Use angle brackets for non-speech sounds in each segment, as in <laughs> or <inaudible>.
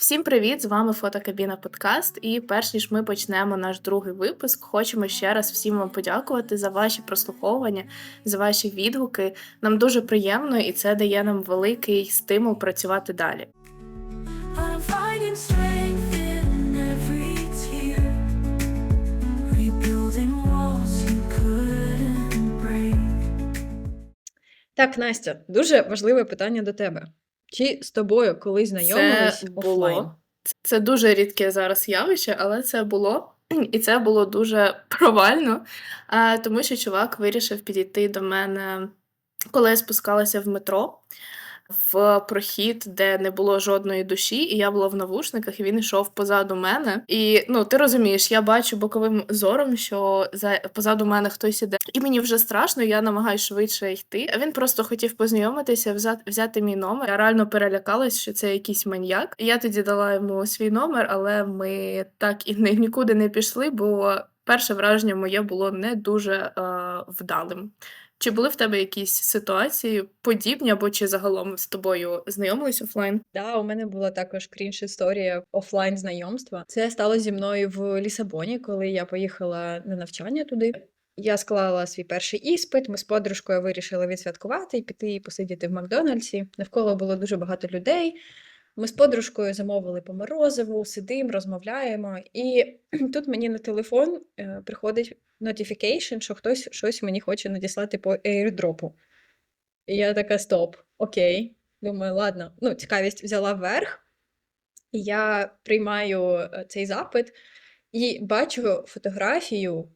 Всім привіт! З вами Фотокабіна Подкаст. І перш ніж ми почнемо наш другий випуск, хочемо ще раз всім вам подякувати за ваші прослуховування, за ваші відгуки. Нам дуже приємно, і це дає нам великий стимул працювати далі. Так, Настя, дуже важливе питання до тебе. Чи з тобою колись знайомились Це було. Це дуже рідке зараз явище, але це було. І це було дуже <laughs> провально, тому що чувак вирішив підійти до мене, коли я спускалася в метро, в прохід, де не було жодної душі, і я була в навушниках, і він йшов позаду мене. І ну, ти розумієш, я бачу боковим зором, що за позаду мене хтось іде. І мені вже страшно, я намагаюся швидше йти. А він просто хотів познайомитися, взяти, взяти мій номер. Я реально перелякалась, що це якийсь маньяк. Я тоді дала йому свій номер, але ми так і не, нікуди не пішли, бо перше враження моє було не дуже е, вдалим. Чи були в тебе якісь ситуації подібні, або чи загалом з тобою знайомились офлайн? Да, у мене була також крінж історія офлайн знайомства. Це сталося зі мною в Лісабоні, коли я поїхала на навчання туди. Я склала свій перший іспит. Ми з подружкою вирішили відсвяткувати і піти посидіти в Макдональдсі. Навколо було дуже багато людей. Ми з подружкою замовили по морозиву, сидимо, розмовляємо. І <clears throat> тут мені на телефон е, приходить notification, що хтось щось мені хоче надіслати по airdropу. І я така: стоп, окей. Думаю, ладно, ну, цікавість взяла вверх. Я приймаю е, цей запит і бачу фотографію,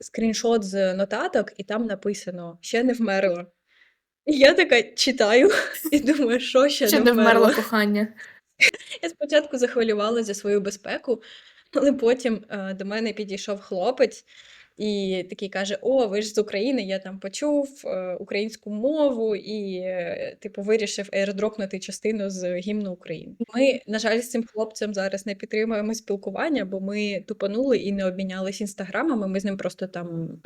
скріншот з нотаток, і там написано ще не вмерла. І я така читаю і думаю, що ще, не вмерло кохання? Я спочатку захвилювалася за свою безпеку, але потім е, до мене підійшов хлопець і такий каже: О, ви ж з України, я там почув е, українську мову і, е, типу, вирішив аеродропнути частину з гімну України. Ми, на жаль, з цим хлопцем зараз не підтримуємо спілкування, бо ми тупанули і не обмінялись інстаграмами. Ми з ним просто там.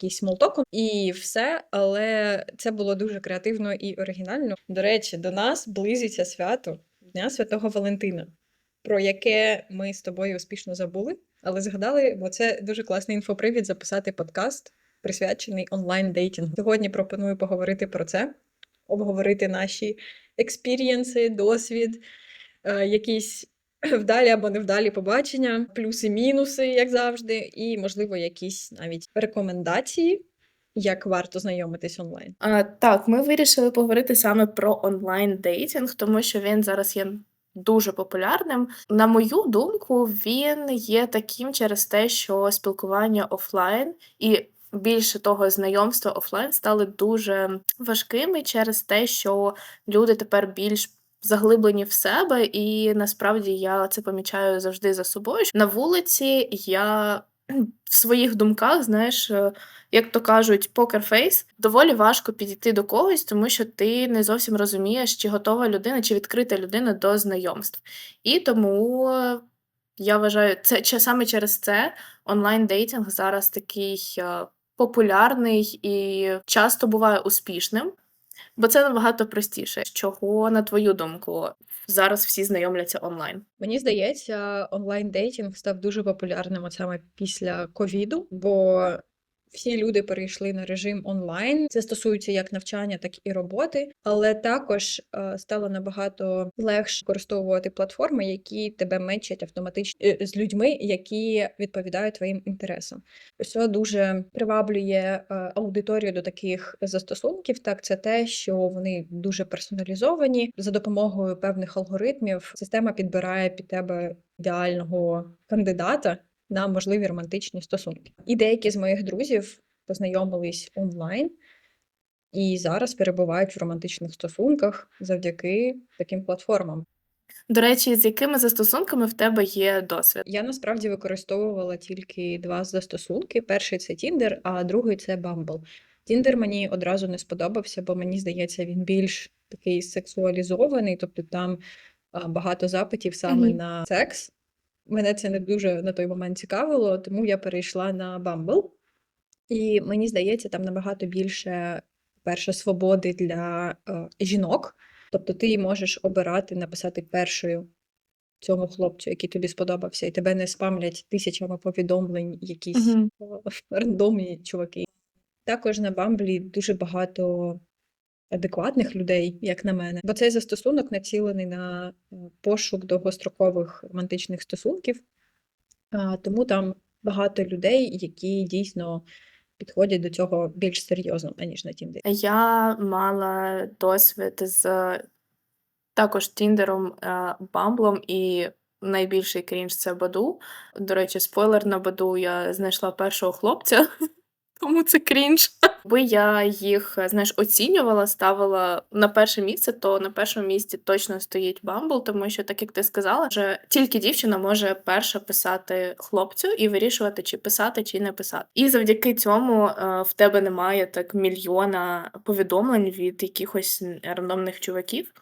Якийсь смолток і все, але це було дуже креативно і оригінально. До речі, до нас близиться свято Дня Святого Валентина, про яке ми з тобою успішно забули, але згадали, бо це дуже класний інфопривід записати подкаст, присвячений онлайн-дейтингу. Сьогодні пропоную поговорити про це, обговорити наші експірієнси, досвід, е, якісь вдалі або невдалі побачення, плюси-мінуси, як завжди, і, можливо, якісь навіть рекомендації, як варто знайомитись онлайн. А, так, ми вирішили поговорити саме про онлайн-дейтинг, тому що він зараз є дуже популярним. На мою думку, він є таким через те, що спілкування офлайн і більше того, знайомства офлайн стали дуже важкими через те, що люди тепер більш заглиблені в себе, і насправді я це помічаю завжди за собою. На вулиці я в своїх думках, знаєш, е, як то кажуть, покерфейс, доволі важко підійти до когось, тому що ти не зовсім розумієш, чи готова людина, чи відкрита людина до знайомств. І тому е, я вважаю, це саме через це онлайн-дейтинг зараз такий е, популярний і часто буває успішним, бо це набагато простіше. Чого, на твою думку, зараз всі знайомляться онлайн? Мені здається, онлайн-дейтинг став дуже популярним саме після ковіду, бо всі люди перейшли на режим онлайн. Це стосується як навчання, так і роботи, але також е, стало набагато легше використовувати платформи, які тебе мечать автоматично е, з людьми, які відповідають твоїм інтересам. Що дуже приваблює е, аудиторію до таких застосунків, так це те, що вони дуже персоналізовані за допомогою певних алгоритмів. Система підбирає під тебе ідеального кандидата на можливі романтичні стосунки. І деякі з моїх друзів познайомились онлайн і зараз перебувають в романтичних стосунках завдяки таким платформам. До речі, з якими застосунками в тебе є досвід? Я насправді використовувала тільки два застосунки: перший це Tinder, а другий це Bumble. Tinder мені одразу не сподобався, бо мені здається, він більш такий сексуалізований, тобто там багато запитів саме Мгм. на секс. Мене це не дуже на той момент цікавило, тому я перейшла на Bumble. І мені здається, там набагато більше, перше, свободи для е, жінок. Тобто ти можеш обирати написати першою цьому хлопцю, який тобі сподобався, і тебе не спамлять тисячами повідомлень якісь Мгм. о, <laughs> рандомні чуваки. Також на Бамблі дуже багато адекватних людей, як на мене, бо цей застосунок націлений на е, пошук довгострокових романтичних стосунків, тому там багато людей, які дійсно підходять до цього більш серйозно, аніж на Тіндері. Я мала досвід з також Тіндером, е, Бамблом і найбільший крінж це Баду. До речі, спойлер на Баду я знайшла першого хлопця, тому це крінж. Якби я їх, знаєш, оцінювала, ставила на перше місце, то на першому місці точно стоїть Бамбл, тому що, так як ти сказала, що тільки дівчина може перша писати хлопцю і вирішувати, чи писати, чи не писати. І завдяки цьому е, в тебе немає так мільйона повідомлень від якихось рандомних чуваків.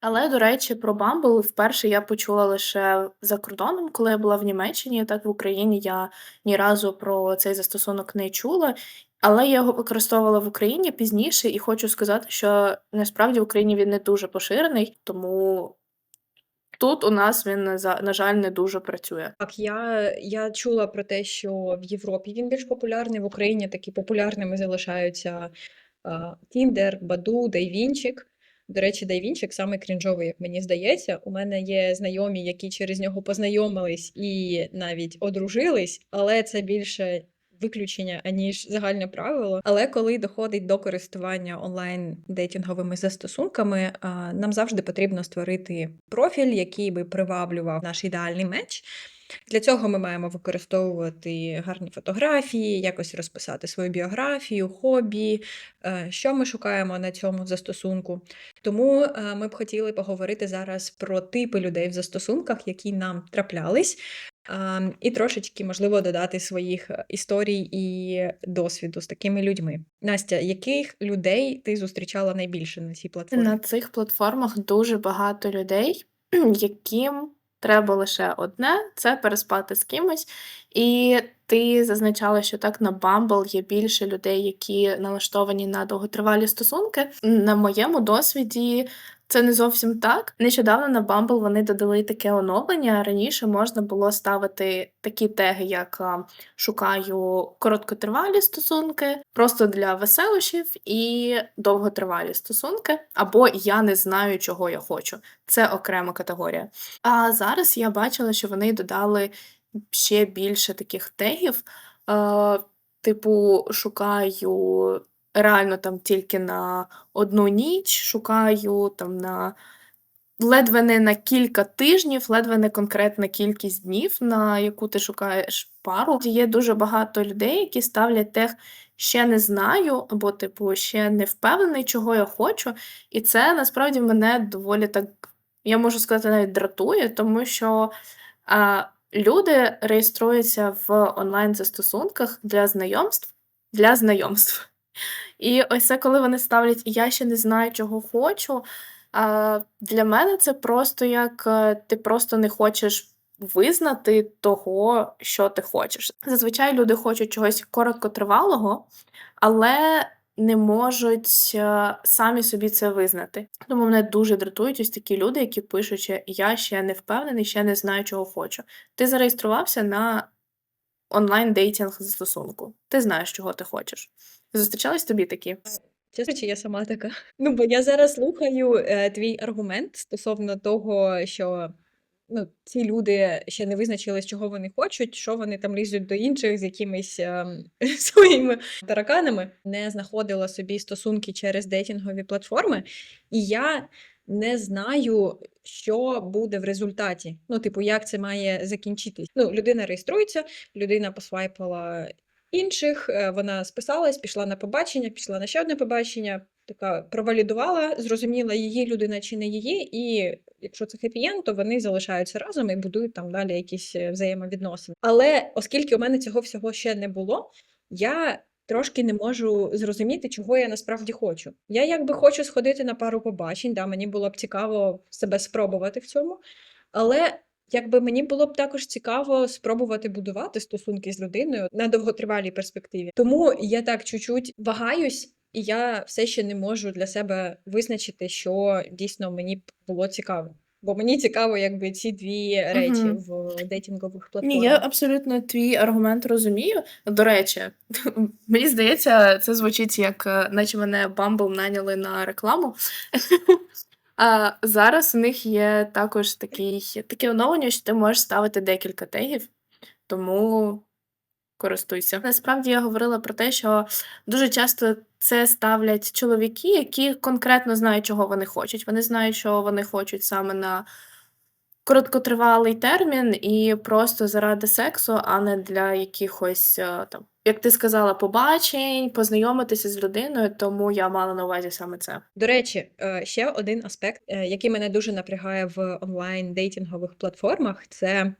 Але, до речі, про Bumble вперше я почула лише за кордоном, коли я була в Німеччині. Так в Україні я ні разу про цей застосунок не чула. Але я його використовувала в Україні пізніше, і хочу сказати, що насправді в Україні він не дуже поширений, тому тут у нас він, на жаль, не дуже працює. Так, я, я чула про те, що в Європі він більш популярний, в Україні такі популярними залишаються Тіндер, Баду, Дайвінчик. До речі, Дайвінчик саме крінжовий, як мені здається. У мене є знайомі, які через нього познайомились і навіть одружились, але це більше виключення, аніж загальне правило. Але коли доходить до користування онлайн дейтинговими застосунками, нам завжди потрібно створити профіль, який би приваблював наш ідеальний меч. Для цього ми маємо використовувати гарні фотографії, якось розписати свою біографію, хобі, е, що ми шукаємо на цьому застосунку. Тому е, ми б хотіли поговорити зараз про типи людей в застосунках, які нам траплялись, і трошечки, можливо, додати своїх е, історій і досвіду з такими людьми. Настя, яких людей ти зустрічала найбільше на цій платформі? На цих платформах дуже багато людей, <clears throat> яким треба лише одне це переспати з кимось. І ти зазначала, що так на Bumble є більше людей, які налаштовані на довготривалі стосунки. На моєму досвіді це не зовсім так. Нещодавно на Bumble вони додали таке оновлення. Раніше можна було ставити такі теги, як шукаю короткотривалі стосунки, просто для веселощів і довготривалі стосунки, або я не знаю, чого я хочу. Це окрема категорія. А зараз я бачила, що вони додали ще більше таких тегів. Е, типу, шукаю реально там тільки на одну ніч, шукаю там на ледве не на кілька тижнів, ледве не конкретна кількість днів, на яку ти шукаєш пару. Є дуже багато людей, які ставлять тег ще не знаю, або, типу, ще не впевнений, чого я хочу. І це насправді мене доволі так, я можу сказати, навіть дратує, тому що а, люди реєструються в онлайн-застосунках для знайомств, для знайомств. І ось це, коли вони ставлять я ще не знаю, чого хочу. Для мене це просто як е, ти просто не хочеш визнати того, що ти хочеш. Зазвичай люди хочуть чогось короткотривалого, але не можуть е, самі собі це визнати. Тому мене дуже дратують ось такі люди, які пишуть, я ще не впевнений, ще не знаю, чого хочу. Ти зареєструвався на онлайн-дейтинг застосунку. Ти знаєш, чого ти хочеш. Зустрічались тобі такі? Чесно, чи я сама така? Ну, бо я зараз слухаю е, твій аргумент стосовно того, що ну, ці люди ще не визначились, чого вони хочуть, що вони там лізуть до інших з якимись ем, <laughs> своїми тараканами, не знаходила собі стосунки через дейтингові платформи, і я не знаю, що буде в результаті. Ну, типу, як це має закінчитись. Ну, людина реєструється, людина посвайпала інших, е, вона списалась, пішла на побачення, пішла на ще одне побачення, така провалідувала, зрозуміла, її людина чи не її, і якщо це хеппі-енд, то вони залишаються разом і будують там далі якісь е, взаємовідносини. Але оскільки у мене цього всього ще не було, я трошки не можу зрозуміти, чого я насправді хочу. Я якби хочу сходити на пару побачень, да, мені було б цікаво себе спробувати в цьому, але якби мені було б також цікаво спробувати будувати стосунки з людиною на довготривалій перспективі. Тому я так чуть-чуть вагаюсь. і я все ще не можу для себе визначити, що дійсно мені було цікаво. Бо мені цікаво, якби ці дві речі Мгм. в дейтингових Ні, я абсолютно твій аргумент розумію. До речі, <laughs> мені здається, це звучить як, е, наче мене Bumble наняли на рекламу. <laughs> А зараз у них є також такий, таке оновлення, що ти можеш ставити декілька тегів, тому користуйся. Насправді я говорила про те, що дуже часто це ставлять чоловіки, які конкретно знають, чого вони хочуть. Вони знають, що вони хочуть саме на короткотривалий термін і просто заради сексу, а не для якихось е, там, як ти сказала, побачень, познайомитися з людиною, тому я мала на увазі саме це. До речі, е, ще один аспект, е, який мене дуже напрягає в онлайн дейтингових платформах, це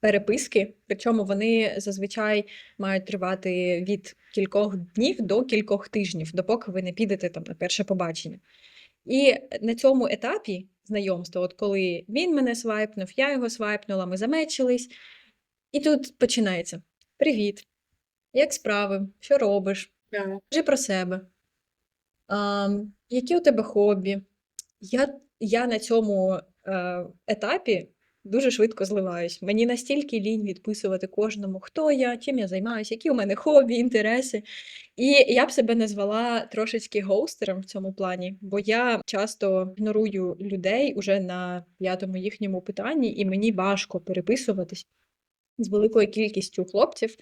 переписки. Причому вони зазвичай мають тривати від кількох днів до кількох тижнів, допоки ви не підете там на перше побачення. І на цьому етапі знайомства, от коли він мене свайпнув, я його свайпнула, ми замечились, і тут починається: Привіт! Як справи? Що робиш? Скажи про себе. Ам, які у тебе хобі? Я, я на цьому е, етапі дуже швидко зливаюсь. Мені настільки лінь відписувати кожному, хто я, чим я займаюся, які у мене хобі, інтереси. І я б себе назвала трошечки гоустером в цьому плані, бо я часто ігнорую людей уже на п'ятому їхньому питанні, і мені важко переписуватись з великою кількістю хлопців,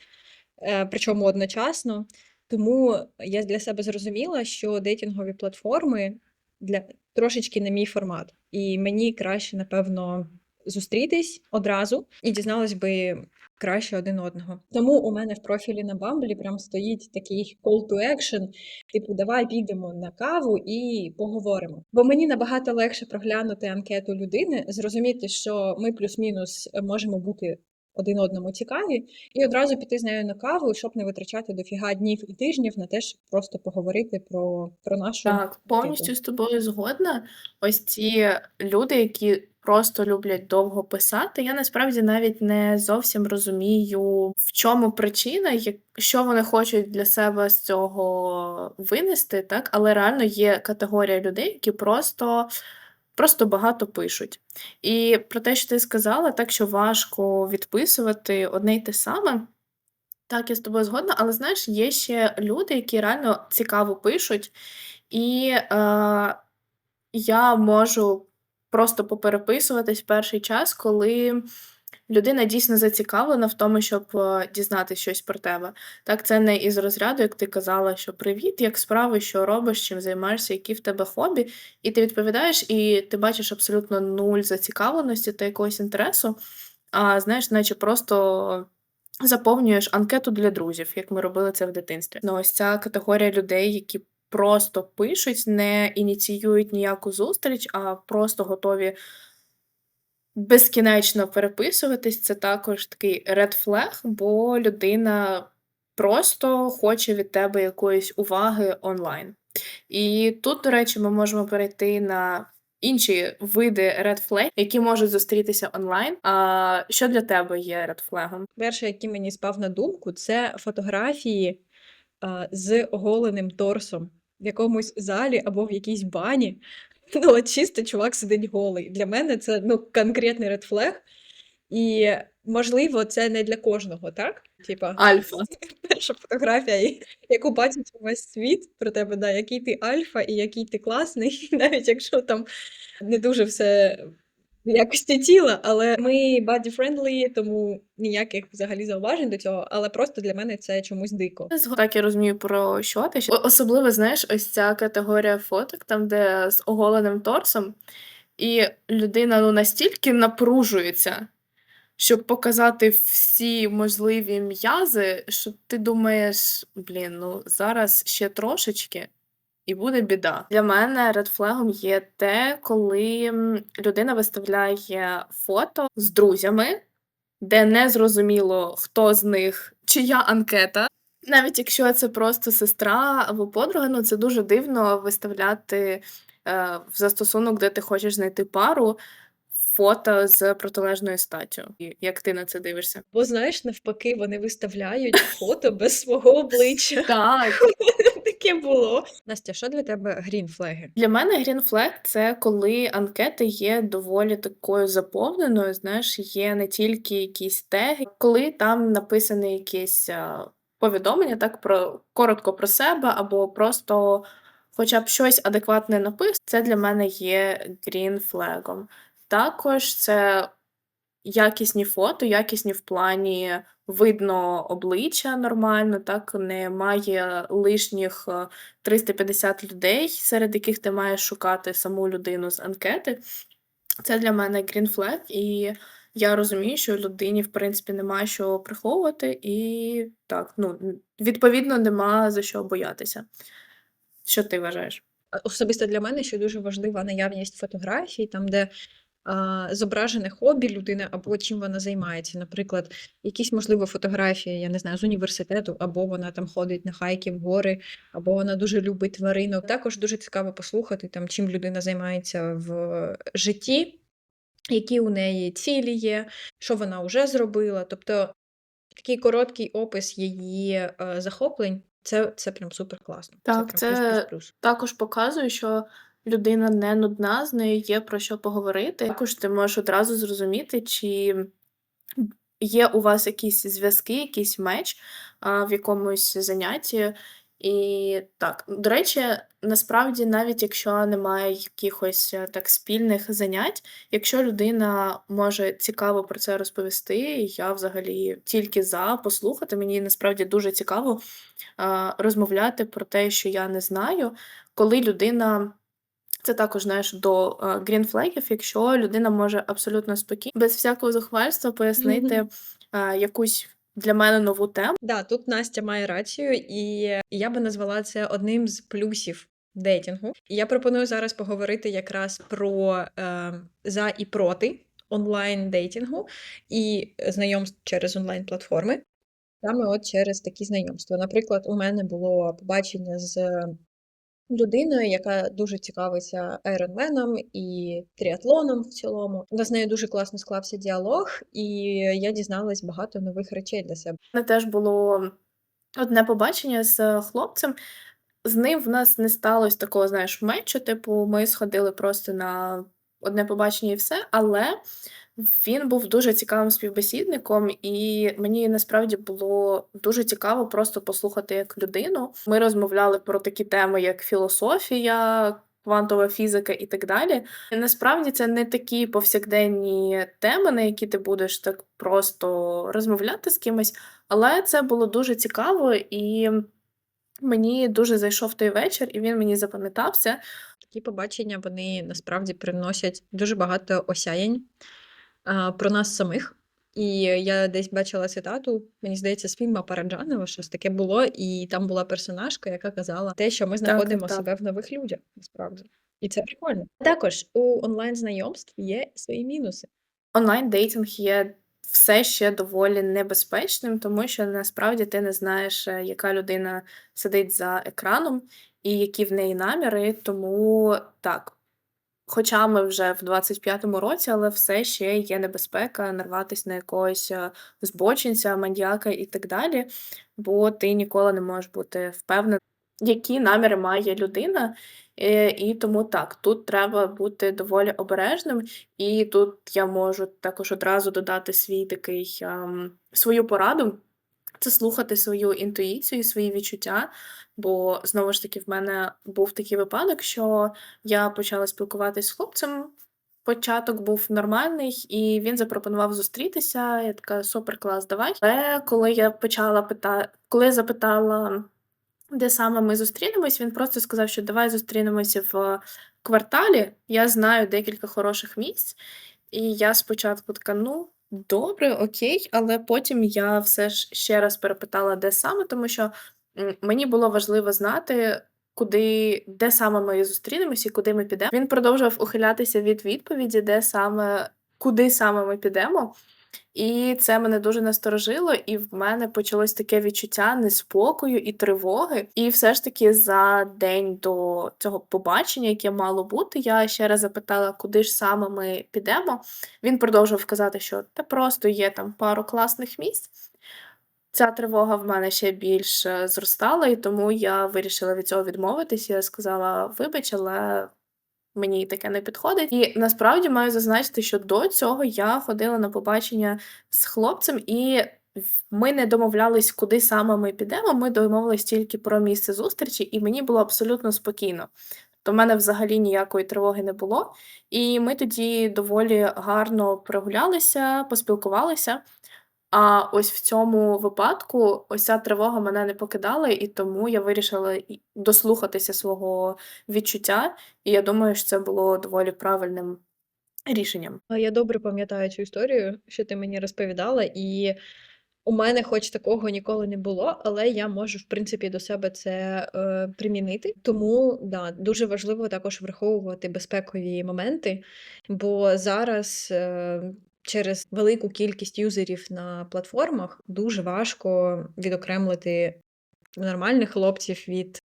е, причому одночасно. Тому я для себе зрозуміла, що дейтингові платформи для трошечки не мій формат. І мені краще, напевно, зустрітись одразу і дізналась би краще один одного. Тому у мене в профілі на Бамблі прям стоїть такий call to action, типу, давай підемо на каву і поговоримо. Бо мені набагато легше проглянути анкету людини, зрозуміти, що ми плюс-мінус можемо бути один одному цікаві, і одразу піти з нею на каву, щоб не витрачати дофіга днів і тижнів на те, щоб просто поговорити про, про нашу Так, повністю з тобою згодна. Ось ці люди, які просто люблять довго писати, я насправді навіть не зовсім розумію, в чому причина, що вони хочуть для себе з цього винести, так? Але реально є категорія людей, які просто, просто багато пишуть. І про те, що ти сказала, так що важко відписувати одне й те саме. Так, я з тобою згодна, але знаєш, є ще люди, які реально цікаво пишуть, і е, я можу просто попереписуватись перший час, коли людина дійсно зацікавлена в тому, щоб е, дізнатися щось про тебе. Так, це не із розряду, як ти казала, що привіт, як справи, що робиш, чим займаєшся, які в тебе хобі, і ти відповідаєш, і ти бачиш абсолютно нуль зацікавленості та якогось інтересу. А знаєш, наче просто заповнюєш анкету для друзів, як ми робили це в дитинстві. Ну, ось ця категорія людей, які просто пишуть, не ініціюють ніяку зустріч, а просто готові безкінечно переписуватись. Це також такий red flag, бо людина просто хоче від тебе якоїсь уваги онлайн. І тут, до речі, ми можемо перейти на інші види red flag, які можуть зустрітися онлайн. А що для тебе є red flag? Перше, який мені спав на думку, це фотографії з оголеним торсом в якомусь залі або в якійсь бані. <laughs> Ну, от чисто чувак сидить голий. Для мене це ну, конкретний редфлег. І, можливо, це не для кожного, так? Типа, Альфа. <laughs> перша фотографія, яку бачить увесь світ про тебе, да, який ти альфа і який ти класний, <laughs> навіть якщо там не дуже все якості тіла, але ми body-friendly, тому ніяких взагалі зауважень до цього, але просто для мене це чомусь дико. Так я розумію, про що ти. Особливо, знаєш, ось ця категорія фоток, там, де з оголеним торсом, і людина ну, настільки напружується, щоб показати всі можливі м'язи, що ти думаєш, блін, ну зараз ще трошечки. І буде біда. Для мене редфлегом є те, коли людина виставляє фото з друзями, де не зрозуміло, хто з них, чия анкета. Навіть якщо це просто сестра або подруга, ну це дуже дивно виставляти е, в застосунок, де ти хочеш знайти пару, фото з протилежною статтю. Як ти на це дивишся? Бо знаєш, навпаки, вони виставляють фото без свого обличчя. Так, <laughs> Таке було. Настя, що для тебе грінфлеги? Для мене Green Flag – це коли анкета є доволі такою заповненою, знаєш, є не тільки якісь теги, коли там написане якесь, повідомлення, так, про коротко про себе або просто хоча б щось адекватне написано, це для мене є Green флегом. Також це якісні фото, якісні в плані видно обличчя нормально, так, немає лишніх, е, 350 людей, серед яких ти маєш шукати саму людину з анкети. Це для мене Green Flag, і я розумію, що людині, в принципі, нема що приховувати, і так, ну, відповідно, нема за що боятися. Що ти вважаєш? Особисто для мене ще дуже важлива наявність фотографій, там, де, зображене хобі людини або чим вона займається. Наприклад, якісь, можливо, фотографії, я не знаю, з університету, або вона там ходить на хайки в гори, або вона дуже любить тваринок. Також дуже цікаво послухати, там, чим людина займається в житті, які у неї цілі є, що вона уже зробила. Тобто такий короткий опис її, е, захоплень це це прям супер класно. Це Так, прям це плюс-плюс-плюс. також показує, що людина не нудна, з нею є про що поговорити. Також ти можеш одразу зрозуміти, чи є у вас якісь зв'язки, якийсь меч, а, в якомусь занятті. І так, до речі, насправді, навіть якщо немає якихось, е, так, спільних занять, якщо людина може цікаво про це розповісти, я взагалі тільки за послухати. Мені насправді дуже цікаво, розмовляти про те, що я не знаю, коли людина це також, знаєш, до, а, Green флегів, якщо людина може абсолютно спокійно, без всякого зухвальства пояснити, Мгм. а, якусь для мене нову тему. Да, тут Настя має рацію, і я би назвала це одним з плюсів дейтингу. І я пропоную зараз поговорити якраз про, е, за і проти онлайн-дейтингу і знайомств через онлайн-платформи. Саме от через такі знайомства. Наприклад, у мене було побачення з людиною, яка дуже цікавиться айронменом і тріатлоном в цілому. У нас з нею дуже класно склався діалог, і я дізналась багато нових речей для себе. У мене теж було одне побачення з хлопцем. З ним в нас не сталось такого, знаєш, мечу, типу, ми сходили просто на одне побачення і все, але він був дуже цікавим співбесідником, і мені насправді було дуже цікаво просто послухати як людину. Ми розмовляли про такі теми, як філософія, квантова фізика і так далі. І насправді це не такі повсякденні теми, на які ти будеш так просто розмовляти з кимось, але це було дуже цікаво, і мені дуже зайшов той вечір, і він мені запам'ятався. Такі побачення, вони насправді приносять дуже багато осяянь, про нас самих. І я десь бачила цитату, мені здається, з фільму Параджанова щось таке було, і там була персонажка, яка казала те, що ми знаходимо так, так. себе в нових людях, насправді. І це прикольно. Також у онлайн-знайомств є свої мінуси. Онлайн-дейтинг є все ще доволі небезпечним, тому що насправді ти не знаєш, е, яка людина сидить за екраном і які в неї наміри. Тому так, хоча ми вже в 25-му році, але все ще є небезпека нарватись на якогось, е, збочинця, маньяка і так далі, бо ти ніколи не можеш бути впевнений, які наміри має людина. Е, і тому так, тут треба бути доволі обережним, і тут я можу також одразу додати свій такий, ам, свою пораду. Це слухати свою інтуїцію свої відчуття. Бо знову ж таки в мене був такий випадок, що я почала спілкуватись з хлопцем. Початок був нормальний, і він запропонував зустрітися. Я така: "Супер, клас, давай". Але коли я почала пита коли я запитала, де саме ми зустрінемось, він просто сказав, що давай зустрінемося в кварталі. Я знаю декілька хороших місць. І я спочатку така: "Ну, добре, окей". Але потім я все ж ще раз перепитала, де саме, тому що, мені було важливо знати, куди де саме ми зустрінемось і куди ми підемо. Він продовжував ухилятися від відповіді, де саме куди саме ми підемо. І це мене дуже насторожило, і в мене почалось таке відчуття неспокою і тривоги. І все ж таки за день до цього побачення, яке мало бути, я ще раз запитала, куди ж саме ми підемо. Він продовжував казати, що та просто є там пару класних місць. ця тривога в мене ще більш е, зростала, і тому я вирішила від цього відмовитись. Я сказала: "Вибач, але мені таке не підходить". І насправді маю зазначити, що до цього я ходила на побачення з хлопцем, і ми не домовлялись, куди саме ми підемо. Ми домовились тільки про місце зустрічі, і мені було абсолютно спокійно. То в мене взагалі ніякої тривоги не було. І ми тоді доволі гарно прогулялися, поспілкувалися. А ось в цьому випадку ось ця тривога мене не покидала, і тому я вирішила дослухатися свого відчуття, і я думаю, що це було доволі правильним рішенням. Я добре пам'ятаю цю історію, що ти мені розповідала, і у мене хоч такого ніколи не було, але я можу, в принципі, до себе це е, примінити. Тому да, дуже важливо також враховувати безпекові моменти, бо зараз е, через велику кількість юзерів на платформах дуже важко відокремлити нормальних хлопців від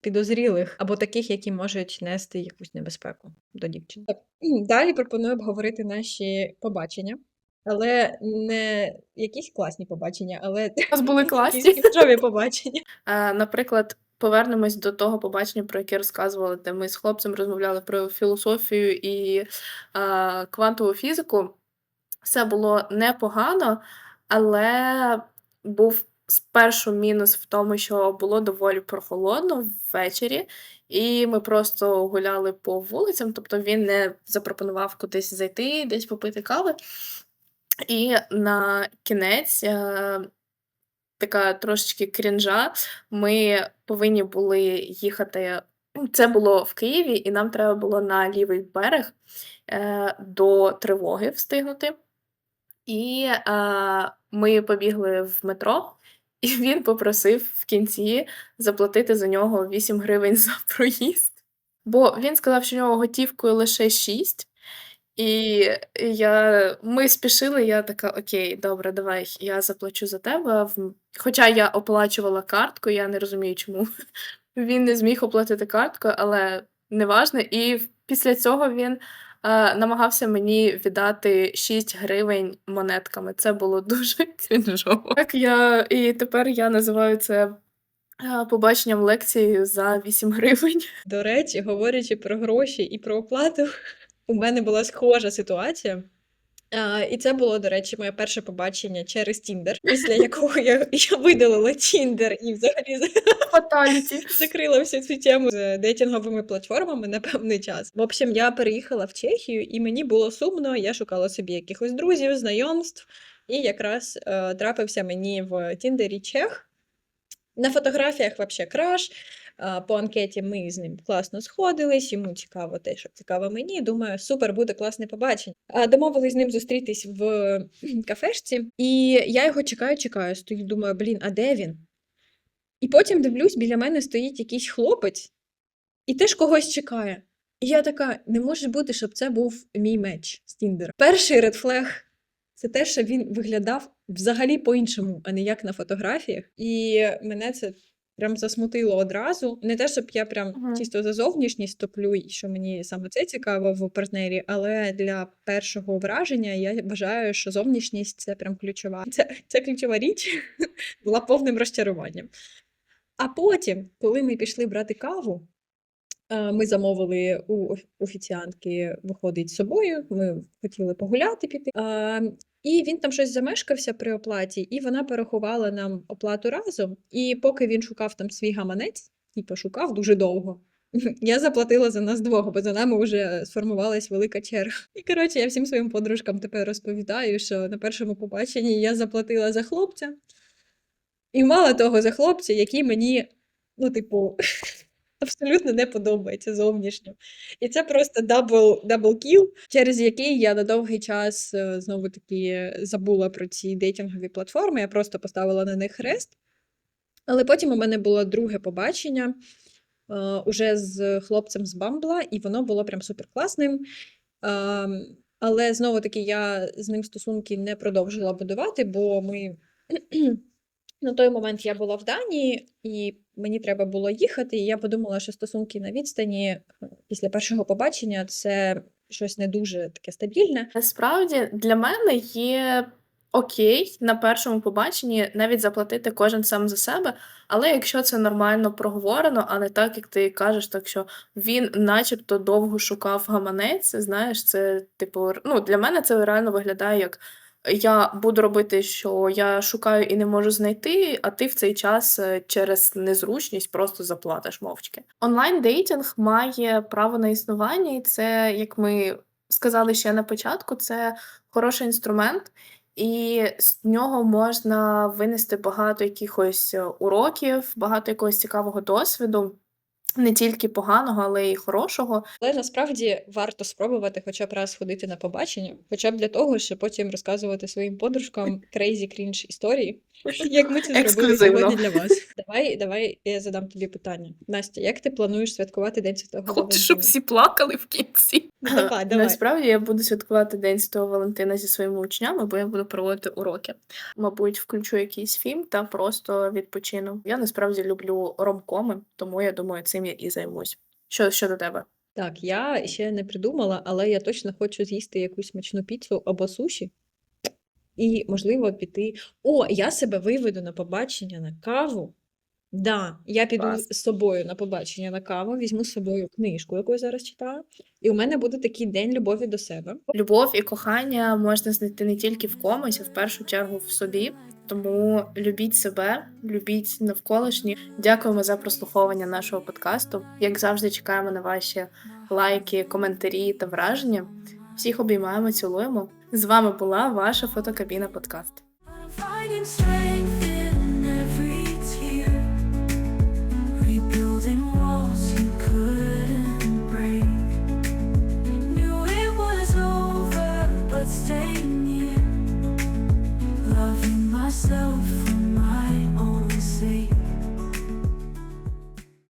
підозрілих або таких, які можуть нести якусь небезпеку до дівчини. Так, далі пропоную обговорити наші побачення. Але не якісь класні побачення, але У нас були класні. побачення. <laughs> Е, наприклад, повернемось до того побачення, про яке розказувала, де ми з хлопцем розмовляли про філософію і е, квантову фізику. Все було непогано, але був спершу мінус в тому, що було доволі прохолодно ввечері, і ми просто гуляли по вулицям. Тобто він не запропонував кудись зайти, десь попити кави. І на кінець е, така трошечки крінжа. Ми повинні були їхати. Це було в Києві, і нам треба було на лівий берег е, до тривоги встигнути. І е, ми побігли в метро, <laughs> і він попросив в кінці заплатити за нього 8 гривень <laughs> за проїзд. Бо він сказав, що у нього готівкою лише 6. І я ми спішили, я така: "Окей, добре, давай, я заплачу за тебе". Хоча я оплачувала карткою, я не розумію, чому <laughs> він не зміг оплатити карткою, але неважно. І після цього він, е, намагався мені віддати 6 гривень монетками. Це було дуже <laughs> крінжово. Так я і тепер я називаю це, е, побаченням лекції за 8 гривень. До речі, говорячи про гроші і про оплату, у мене була схожа ситуація. А, і це було, до речі, моє перше побачення через Тіндер, після якого я, я видалила Тіндер і взагалі Фаталіті. закрила всю цю тему з дейтинговими платформами на певний час. В общем, я переїхала в Чехію, і мені було сумно. Я шукала собі якихось друзів, знайомств, і якраз е, трапився мені в Тіндері Чех. На фотографіях вообще краш. По анкеті ми з ним класно сходились, йому цікаво те, що цікаво мені. Думаю, супер, буде класне побачення. Домовились з ним зустрітись в кафешці, і я його чекаю, чекаю. Стою, думаю, блін, а де він? І потім дивлюсь, біля мене стоїть якийсь хлопець і теж когось чекає. І я така: не може бути, щоб це був мій меч з Тіндера. Перший редфлег це те, що він виглядав взагалі по-іншому, а не як на фотографіях. І мене це прям засмутило одразу. Не те, щоб я прям Мгм. чисто за зовнішність топлю, і що мені саме це цікаво в партнері, але для першого враження я вважаю, що зовнішність це прям ключова. Це, це ключова річ <laughs> була повним розчаруванням. А потім, коли ми пішли брати каву, е, ми замовили у оф- офіціантки виходить з собою. Ми хотіли погуляти піти. А, і він там щось замешкався при оплаті, і вона порахувала нам оплату разом. І поки він шукав там свій гаманець, типу шукав дуже довго. <laughs> Я заплатила за нас двох, бо за нами вже сформувалась велика черга. І коротше, я всім своїм подружкам тепер розповідаю, що на першому побаченні я заплатила за хлопця. І мало того, за хлопця, який мені, ну, типу, <laughs> абсолютно не подобається зовнішньо. І це просто дабл, дабл кіл, через який я на довгий час е, знову таки забула про ці дейтингові платформи. Я просто поставила на них хрест. Але потім у мене було друге побачення е, уже з хлопцем з Бамбла, і воно було прям супер класним. Ем, але знову таки я з ним стосунки не продовжила будувати, бо ми на той момент я була в Данії, і мені треба було їхати. І я подумала, що стосунки на відстані е, після першого побачення це щось не дуже таке стабільне. Насправді для мене є окей на першому побаченні навіть заплатити кожен сам за себе, але якщо це нормально проговорено, а не так, як ти кажеш, так що він начебто довго шукав гаманець, знаєш, це типу, ну для мене це реально виглядає як я буду робити, що я шукаю і не можу знайти, а ти в цей час е, через незручність просто заплатиш мовчки. Онлайн-дейтинг має право на існування, і це, як ми сказали ще на початку, це хороший інструмент, і з нього можна винести багато якихось е, уроків, багато якогось цікавого досвіду, не тільки поганого, але й хорошого. Але насправді варто спробувати хоча б раз ходити на побачення, хоча б для того, щоб потім розказувати своїм подружкам <laughs> крейзі крінж історії, <laughs> як ми це зробили сьогодні для вас. Давай, давай я задам тобі питання. Настя, як ти плануєш святкувати День Святого Хочу, Валентина? щоб всі плакали в кінці. Ну, давай, <laughs> давай. Насправді я буду святкувати День Святого Валентина зі своїми учнями, бо я буду проводити уроки. Мабуть, включу якийсь фільм та просто відпочину. Я насправді люблю ромкоми, тому я думаю, цим я і займусь. Що щодо тебе? Так, я ще не придумала, але я точно хочу з'їсти якусь смачну піцу або суші. І, можливо, піти. О, я себе виведу на побачення на каву. Да, я піду Клас. з собою на побачення на каву, візьму з собою книжку, яку я зараз читаю, і у мене буде такий день любові до себе. Любов і кохання можна знайти не тільки в комусь, а в першу чергу в собі. Тому любіть себе, любіть навколишні. Дякуємо за прослуховування нашого подкасту. Як завжди, чекаємо на ваші лайки, коментарі та враження. Всіх обіймаємо, цілуємо. З вами була ваша фотокабіна подкаст. Myself.